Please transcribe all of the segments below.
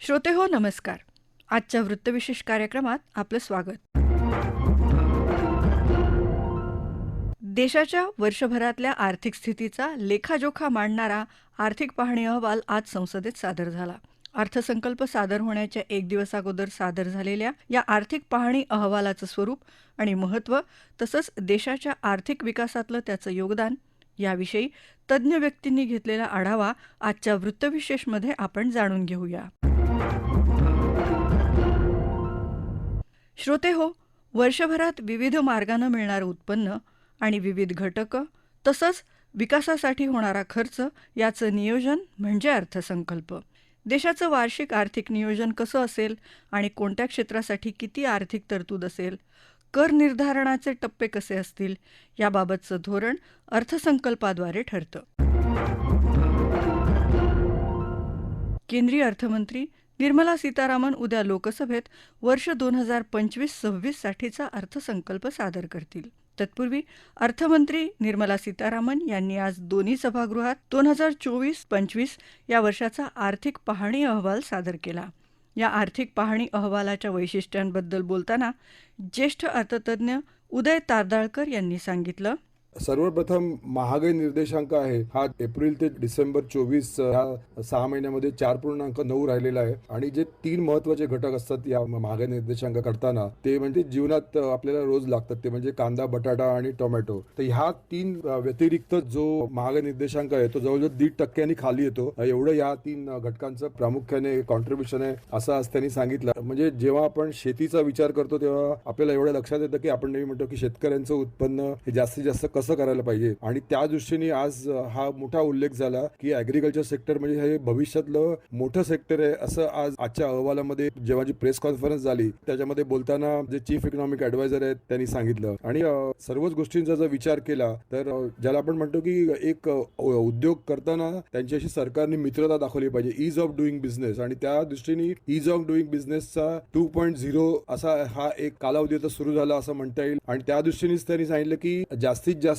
श्रोते हो नमस्कार. आजच्या वृत्तविशेष कार्यक्रमात आपलं स्वागत. देशाच्या वर्षभरातल्या आर्थिक स्थितीचा लेखाजोखा मांडणारा आर्थिक पाहणी अहवाल आज संसदेत सादर झाला. अर्थसंकल्प सादर होण्याच्या एक दिवस अगोदर सादर झालेल्या या आर्थिक पाहणी अहवालाचं स्वरूप आणि महत्त्व तसंच देशाच्या आर्थिक विकासातलं त्याचं योगदान याविषयी तज्ज्ञ व्यक्तींनी घेतलेला आढावा आजच्या वृत्तविशेषमध्ये आपण जाणून घेऊया. श्रोते हो वर्षभरात विविध मार्गानं मिळणारं उत्पन्न आणि विविध घटकं तसंच विकासासाठी होणारा खर्च याचं नियोजन म्हणजे अर्थसंकल्प. देशाचं वार्षिक आर्थिक नियोजन कसं असेल आणि कोणत्या क्षेत्रासाठी किती आर्थिक तरतूद असेल कर निर्धारणाचे टप्पे कसे असतील याबाबतचं धोरण अर्थसंकल्पाद्वारे ठरतं. केंद्रीय अर्थमंत्री निर्मला सीतारामन उद्या लोकसभेत वर्ष दोन हजार पंचवीस सव्वीससाठीचा अर्थसंकल्प सादर करतील. तत्पूर्वी अर्थमंत्री निर्मला सीतारामन यांनी आज दोन्ही सभागृहात दोन हजार चोवीस पंचवीस या वर्षाचा आर्थिक पाहणी अहवाल सादर केला. या आर्थिक पाहणी अहवालाच्या वैशिष्ट्यांबद्दल बोलताना ज्येष्ठ अर्थतज्ज्ञ उदय तारदाळकर यांनी सांगितलं सर्वप्रथम महागाई निर्देशांक आहे. हा एप्रिल ते डिसेंबर चोवीस ह्या सहा महिन्यामध्ये चार पूर्णांक नऊ राहिलेला आहे. आणि जे तीन महत्त्वाचे घटक असतात या महागाई निर्देशांक करताना ते म्हणजे जीवनात आपल्याला रोज लागतात. ते म्हणजे कांदा बटाटा आणि टोमॅटो. तर ह्या तीन व्यतिरिक्त जो महागाई निर्देशांक आहे तो जवळजवळ दीड टक्क्यांनी खाली येतो. एवढं या तीन घटकांचं प्रामुख्याने कॉन्ट्रीब्युशन आहे असं आज त्यांनी सांगितलं. म्हणजे जेव्हा आपण शेतीचा विचार करतो तेव्हा आपल्याला एवढं लक्षात येतं की आपण नेहमी म्हणतो की शेतकऱ्यांचं उत्पन्न हे जास्तीत जास्त कसं करायला पाहिजे? आणि त्या दृष्टीने आज हा मोठा उल्लेख झाला की अॅग्रिकल्चर सेक्टर म्हणजे हे भविष्यातलं मोठं सेक्टर आहे असं आज आजच्या अहवालामध्ये जेव्हा जी प्रेस कॉन्फरन्स झाली त्याच्यामध्ये बोलताना जे चीफ इकॉनॉमिक ऍडवायझर आहेत त्यांनी सांगितलं. आणि सर्वच गोष्टींचा जर विचार केला तर ज्याला आपण म्हणतो की एक उद्योग करताना त्यांच्याशी सरकारने मित्रता दाखवली पाहिजे इज ऑफ डुईंग बिझनेस आणि त्या दृष्टीने इज ऑफ डुईंग बिझनेसचा टू पॉईंट झिरो असा हा एक कालावधी आता सुरू झाला असं म्हणता येईल. आणि त्या दृष्टीनेच त्यांनी सांगितलं की जास्तीत जास्त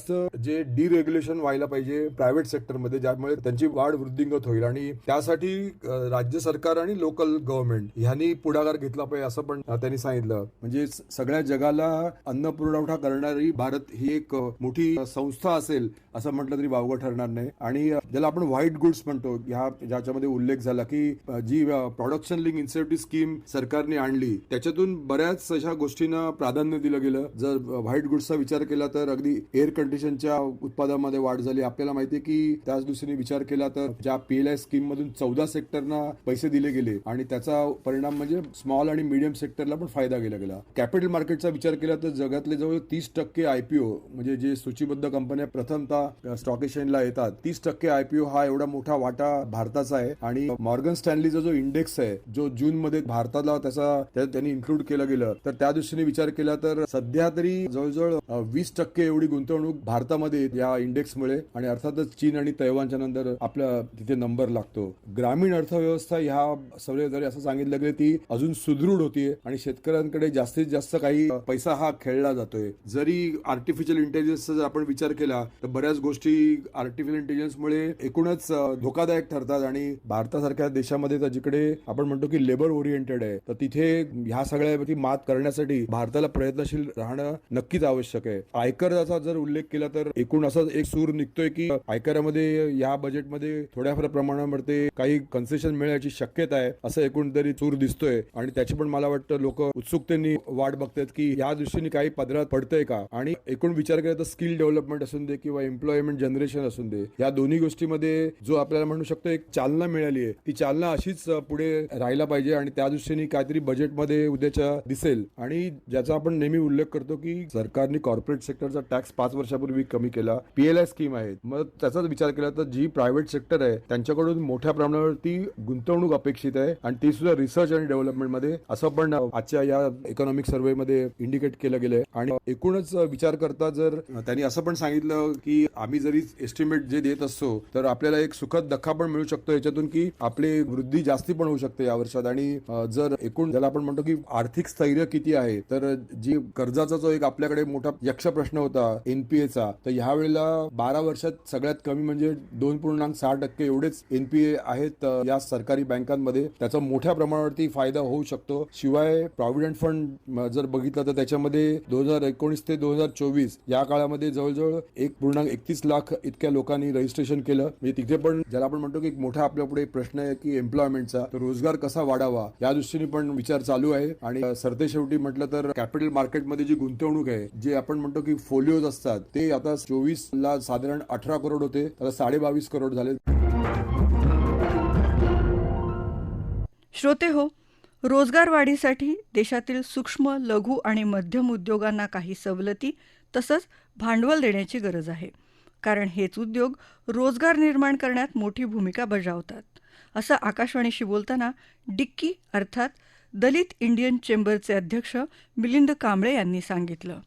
जे डिरेग्युलेशन व्हायला पाहिजे प्रायव्हेट सेक्टरमध्ये ज्यामुळे त्यांची वाढ वृद्धिंगत होईल. आणि त्यासाठी राज्य सरकार आणि लोकल गव्हर्नमेंट ह्यांनी पुढाकार घेतला पाहिजे असं पण त्यांनी सांगितलं. म्हणजे सगळ्या जगाला अन्न पुरवठा करणारी भारत ही एक मोठी संस्था असेल असं म्हटलं तरी वावगं ठरणार नाही. आणि ज्याला आपण व्हाईट गुड्स म्हणतो ह्या ज्याच्यामध्ये उल्लेख झाला की जी प्रोडक्शन लिंक इन्सेंटिव्ह स्कीम सरकारने आणली त्याच्यातून बऱ्याच अशा गोष्टींना प्राधान्य दिलं गेलं. जर व्हाईट गुड्सचा विचार केला तर अगदी एअर कंडिशनच्या उत्पादनामध्ये वाढ झाली. आपल्याला माहिती आहे की त्याच दिवशी विचार केला तर ज्या पीएलआय स्कीम मधून चौदा सेक्टरना पैसे दिले गेले आणि त्याचा परिणाम म्हणजे स्मॉल आणि मिडियम सेक्टरला पण फायदा गेला. गेला कॅपिटल मार्केटचा विचार केला तर जगातले जवळ तीस टक्के आयपीओ म्हणजे जे सूचीबद्ध कंपन्या प्रथमतः स्टॉक एक्सचेंजला येतात. तीस टक्के आयपीओ हा एवढा मोठा वाटा भारताचा आहे आणि मॉर्गन स्टॅनलीचा जो इंडेक्स आहे जो जून मध्ये भारताला त्याचा त्यांनी इन्क्लूड केलं गेलं. तर त्या दृष्टीने विचार केला तर सध्या तरी जवळजवळ वीस टक्के एवढी गुंतवणूक भारतामध्ये या इंडेक्समुळे आणि अर्थातच चीन आणि तैवानच्या नंतर आपला तिथे नंबर लागतो. ग्रामीण अर्थव्यवस्था ह्या सगळे असं सांगितलं गेलं ती अजून सुदृढ होतीये आणि शेतकऱ्यांकडे जास्तीत जास्त काही पैसा हा खेळला जातोय. जरी आर्टिफिशियल इंटेलिजन्सचा जर आपण विचार केला तर बऱ्याच गोष्टी आर्टिफिशियल इंटेलिजन्समुळे एकूणच धोकादायक ठरतात आणि भारतासारख्या देशामध्ये तर जिकडे आपण म्हणतो की लेबर ओरिएंटेड आहे तर तिथे ह्या सगळ्या मात करण्यासाठी भारताला प्रयत्नशील राहणं नक्कीच आवश्यक आहे. आयकर जर उल्लेख केला तर एकूण असा एक सूर निघतोय की आयकरामध्ये या बजेटमध्ये थोड्याफार प्रमाणामध्ये काही कन्सेशन मिळण्याची शक्यता आहे असं एकूण तरी सूर दिसतोय. आणि त्याची पण मला वाटतं लोक उत्सुकतेने वाट बघतात की या दृष्टीने काही पदरात पडतंय का? आणि एकूण विचार केला तर स्किल डेव्हलपमेंट असून दे किंवा एम्प्लॉयमेंट जनरेशन असून दे या दोन्ही गोष्टीमध्ये जो आपल्याला म्हणू शकतो एक चालना मिळाली आहे ती चालना अशीच पुढे राहायला पाहिजे आणि त्या दृष्टीने काहीतरी बजेटमध्ये उद्याच्या दिसेल. आणि ज्याचा आपण नेहमी उल्लेख करतो की सरकारने कॉर्पोरेट सेक्टरचा टॅक्स पाच वर्ष वर्षापूर्वी कमी केला. पीएलआय स्कीम आहेत. मग त्याचाच विचार केला तर जी प्रायव्हेट सेक्टर आहे त्यांच्याकडून मोठ्या प्रमाणावरती गुंतवणूक अपेक्षित आहे आणि ती सुद्धा रिसर्च आणि डेव्हलपमेंटमध्ये असं पण आजच्या या इकॉनॉमिक सर्व्हे मध्ये इंडिकेट केलं गेलंय आणि एकूणच विचार करता जर त्यांनी असं पण सांगितलं की आम्ही जरी एस्टिमेट जे देत असतो तर आपल्याला एक सुखद धक्का पण मिळू शकतो. याच्यातून की आपली वृद्धी जास्ती पण होऊ शकते या वर्षात. आणि जर एकूण ज्याला आपण म्हणतो की आर्थिक स्थैर्य किती आहे तर जी कर्जाचा जो एक आपल्याकडे मोठा यक्ष प्रश्न होता एनपीए एनपीएचा तर ह्या वेळेला बारा वर्षात सगळ्यात कमी म्हणजे दोन पूर्णांक सहा टक्के एवढेच एनपीए आहेत या सरकारी बँकांमध्ये त्याचा मोठ्या प्रमाणावरती फायदा होऊ शकतो. शिवाय प्रॉव्हिडंट फंड जर बघितलं तर त्याच्यामध्ये दोन हजार एकोणीस ते दोन हजार चोवीस या काळामध्ये जवळजवळ एक पूर्णांक एकतीस लाख इतक्या लोकांनी रजिस्ट्रेशन केलं. म्हणजे तिथे पण ज्याला आपण म्हणतो की एक मोठा आपल्या पुढे प्रश्न आहे की एम्प्लॉयमेंटचा तर रोजगार कसा वाढावा या दृष्टीने पण विचार चालू आहे. आणि सरते शेवटी म्हटलं तर कॅपिटल मार्केटमध्ये जी गुंतवणूक आहे जे आपण म्हणतो की फोलिओज असतात ते आता चोवीस ला साधारण अठरा करोड होते. आता साडे बावीस करोड झाले. श्रोते हो रोजगार वाढीसाठी देशातील सूक्ष्म लघु आणि मध्यम उद्योगांना काही सवलती तसंच भांडवल देण्याची गरज आहे. कारण हेच उद्योग रोजगार निर्माण करण्यात मोठी भूमिका बजावतात. असं आकाशवाणीशी बोलताना डिक्की अर्थात दलित इंडियन चेंबरचे अध्यक्ष मिलिंद कांबळे यांनी सांगितलं.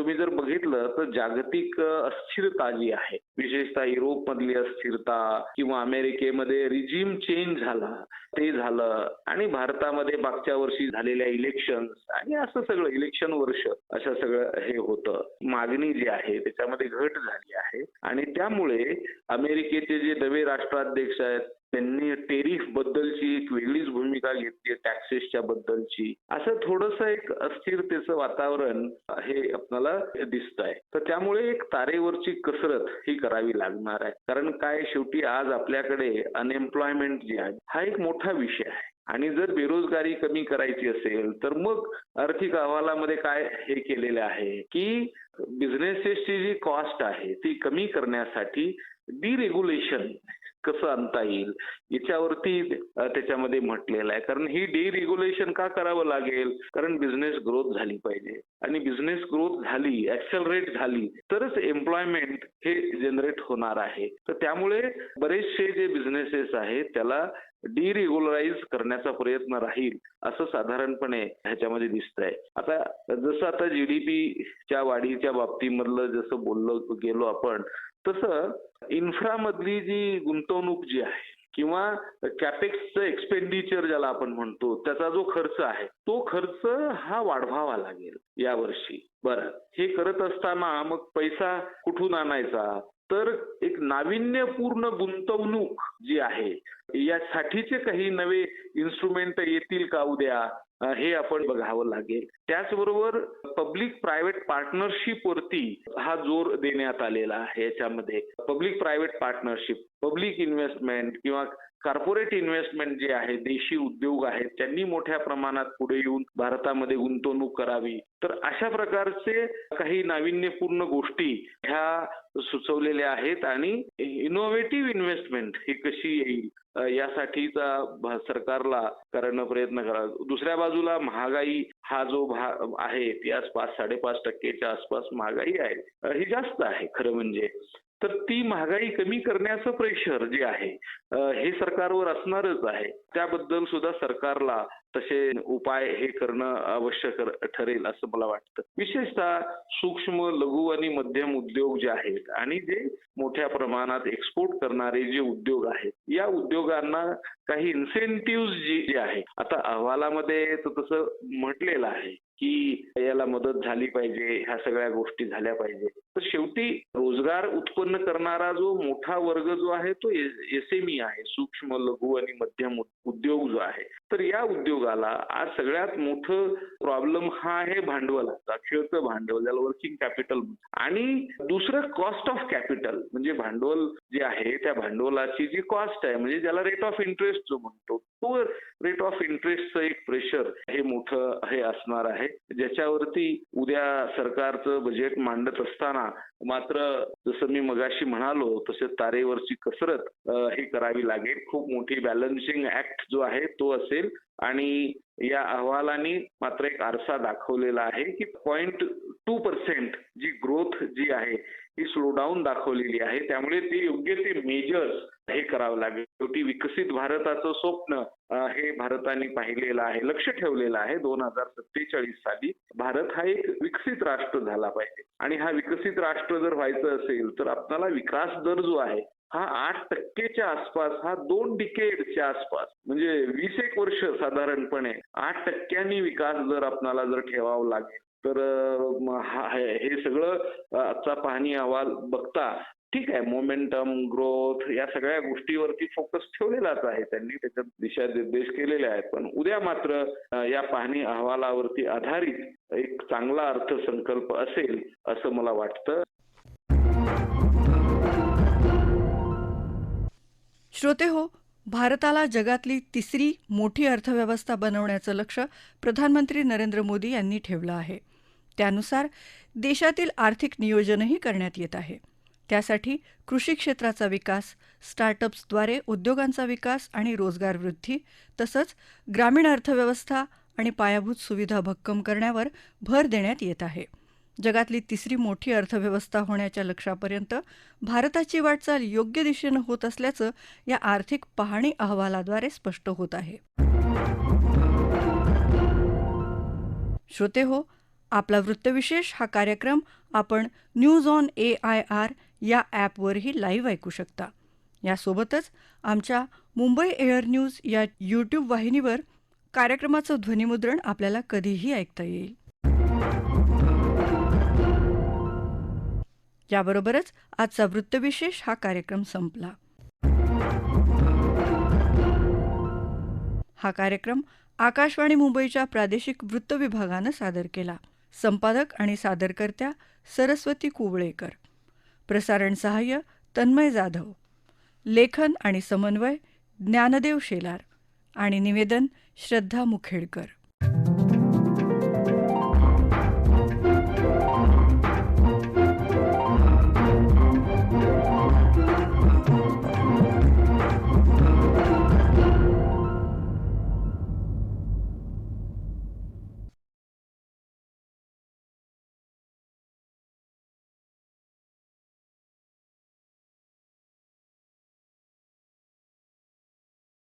तुम्ही जर बघितलं तर जागतिक अस्थिरता जी आहे विशेषतः युरोप मधली अस्थिरता किंवा अमेरिकेमध्ये रिजिम चेंज झाला ते झालं आणि भारतामध्ये मागच्या वर्षी झालेल्या इलेक्शन आणि असं सगळं इलेक्शन वर्ष असं सगळं हे होतं. मागणी जी आहे त्याच्यामध्ये घट झाली आहे. आणि त्यामुळे अमेरिकेचे जे नवे राष्ट्राध्यक्ष आहेत त्यांनी टेरिफ बद्दलची एक वेगळीच भूमिका घेतली टॅक्सेसच्या बद्दलची. असं थोडस एक अस्थिरतेचं वातावरण हे आपल्याला दिसत आहे. तर त्यामुळे एक तारेवरची कसरत ही करावी लागणार आहे. कारण काय शेवटी आज आपल्याकडे अनएम्प्लॉयमेंट जी आहे हा एक मोठा विषय आहे. आणि जर बेरोजगारी कमी करायची असेल तर मग आर्थिक अहवालामध्ये काय हे केलेलं आहे की बिझनेसेसची जी कॉस्ट आहे ती कमी करण्यासाठी डिरेग्युलेशन कसं आणता येईल? याच्यावरती त्याच्यामध्ये म्हटलेलं आहे. कारण ही डिरेग्युलेशन का करावं लागेल? कारण बिझनेस ग्रोथ झाली पाहिजे. आणि बिझनेस ग्रोथ झाली ऍक्सलरेट झाली तरच एम्प्लॉयमेंट हे जनरेट होणार आहे. तर त्यामुळे बरेचसे जे बिझनेसेस आहेत त्याला डिरेग्युलराईज करण्याचा प्रयत्न राहील असं साधारणपणे ह्याच्यामध्ये दिसतंय. आता जसं आता जीडीपीच्या वाढीच्या बाबतीमधलं जसं बोललो गेलो आपण तसं इन्फ्रामधली जी गुंतवणूक जी आहे किंवा कॅपेक्सचं एक्सपेंडिचर ज्याला आपण म्हणतो त्याचा जो खर्च आहे तो खर्च हा वाढवावा लागेल यावर्षी. बरं हे करत असताना मग पैसा कुठून आणायचा? तर एक नाविन्यपूर्ण गुंतवणूक जी आहे यासाठीचे काही नवे इन्स्ट्रुमेंट येतील का उद्या? हे आपण बघावं लागेल. त्याचबरोबर पब्लिक प्रायव्हेट पार्टनरशिप वरती हा जोर देण्यात आलेला आहे याच्यामध्ये. Public private partnership public investment किंवा कॉर्पोरेट इन्व्हेस्टमेंट जे आहे देशी उद्योग आहेत त्यांनी मोठ्या प्रमाणात पुढे येऊन भारतामध्ये गुंतवणूक करावी. तर अशा प्रकारचे काही नाविन्यपूर्ण गोष्टी ह्या सुचवलेल्या आहेत आणि इनोव्हेटिव्ह इन्व्हेस्टमेंट ही कशी येईल? यासाठीचा सरकारला करणं प्रयत्न करावा दुसऱ्या बाजूला महागाई हा जो भाग आहे ती आज पाच साडेपाच टक्केच्या आसपास महागाई आहे. ही जास्त आहे खरं म्हणजे. तर ती महागाई कमी करण्याचं प्रेशर जे आहे हे सरकारवर असणारच आहे. त्याबद्दल सुद्धा सरकारला तसे उपाय हे करणं आवश्यक ठरेल असं मला वाटतं. विशेषतः सूक्ष्म लघु आणि मध्यम उद्योग जे आहेत आणि जे मोठ्या प्रमाणात एक्सपोर्ट करणारे जे उद्योग आहेत या उद्योगांना काही इन्सेंटिव्ह जी जे आहे आता अहवालामध्ये तर तसं म्हटलेलं आहे की याला मदत झाली पाहिजे ह्या सगळ्या गोष्टी झाल्या पाहिजे. तर शेवटी रोजगार उत्पन्न करणारा जो मोठा वर्ग जो आहे तो एसएमई आहे. सूक्ष्म लघु आणि मध्यम उद्योग जो आहे. तर या उद्योगाला आज सगळ्यात मोठं प्रॉब्लेम हा आहे भांडवलाचा खेळचं भांडवल ज्याला वर्किंग कॅपिटल आणि दुसरं कॉस्ट ऑफ कॅपिटल म्हणजे भांडवल जे आहे त्या भांडवलाची जी कॉस्ट आहे म्हणजे ज्याला रेट ऑफ इंटरेस्ट जो म्हणतो तो रेट ऑफ इंटरेस्टचं एक प्रेशर हे मोठं हे असणार आहे. ज्याच्यावरती उद्या सरकारचं बजेट मांडत असताना मात्र जसं मी मगाशी म्हणालो तसे तारेवरची कसरत हे करावी लागेल. खूप मोठी बॅलन्सिंग ऍक्ट जो आहे तो असेल. आणि या अहवालाने मात्र एक आरसा दाखवलेला आहे की पॉइंट टू पर्सेंट जी ग्रोथ जी आहे ही स्लोडाऊन दाखवलेली आहे. त्यामुळे ती योग्य ते मेजर्स हे करावं लागेल. शेवटी विकसित भारताचं स्वप्न हे भारताने पाहिलेलं आहे लक्ष ठेवलेलं आहे दोन हजार सत्तेचाळीस साली. भारत हा एक विकसित राष्ट्र झाला पाहिजे. आणि हा विकसित राष्ट्र जर व्हायचं असेल तर आपल्याला विकास दर जो आहे हा आठ टक्केच्या आसपास हा दोन डिकेडच्या आसपास म्हणजे वीस एक वर्ष साधारणपणे आठ टक्क्यांनी विकास दर आपणाला जर ठेवावा लागेल तर हे सगळं आजचा पाहणी अहवाल बघता ठीक आहे मोमेंटम ग्रोथ या सगळ्या गोष्टीवरती फोकस ठेवलेलाच आहे त्यांनी त्याच्यात दिशानिर्देश केलेले आहेत. पण उद्या मात्र या पाहणी अहवालावरती आधारित एक चांगला अर्थसंकल्प असेल असं मला वाटतं. श्रोते हो भारताला जगातली तिसरी मोठी अर्थव्यवस्था बनवण्याचं लक्ष प्रधानमंत्री नरेंद्र मोदी यांनी ठेवलं आहे. त्यानुसार देशातील आर्थिक नियोजनही करण्यात येत आहे. त्यासाठी कृषी क्षेत्राचा विकास स्टार्टअप्सद्वारे उद्योगांचा विकास आणि रोजगार वृद्धी तसंच ग्रामीण अर्थव्यवस्था आणि पायाभूत सुविधा भक्कम करण्यावर भर देण्यात येत आहे. जगातली तिसरी मोठी अर्थव्यवस्था होण्याच्या लक्षापर्यंत भारताची वाटचाल योग्य दिशेनं होत असल्याचं या आर्थिक पाहणी अहवालाद्वारे स्पष्ट होत आहे. श्रोते हो आपला वृत्तविशेष हा कार्यक्रम आपण news on A I R या ॲपवरही लाईव्ह ऐकू शकता. यासोबतच आमच्या मुंबई एअर न्यूज या यूट्यूब वाहिनीवर कार्यक्रमाचं ध्वनिमुद्रण आपल्याला कधीही ऐकता येईल. याबरोबरच आजचा वृत्तविशेष हा कार्यक्रम संपला. हा कार्यक्रम आकाशवाणी मुंबईच्या प्रादेशिक वृत्त विभागानं सादर केला. संपादक आणि सादरकर्त्या सरस्वती कुवळेकर. प्रसारण सहाय्य तन्मय जाधव. लेखन आणि समन्वय ज्ञानदेव शेलार आणि निवेदन श्रद्धा मुखेडकर.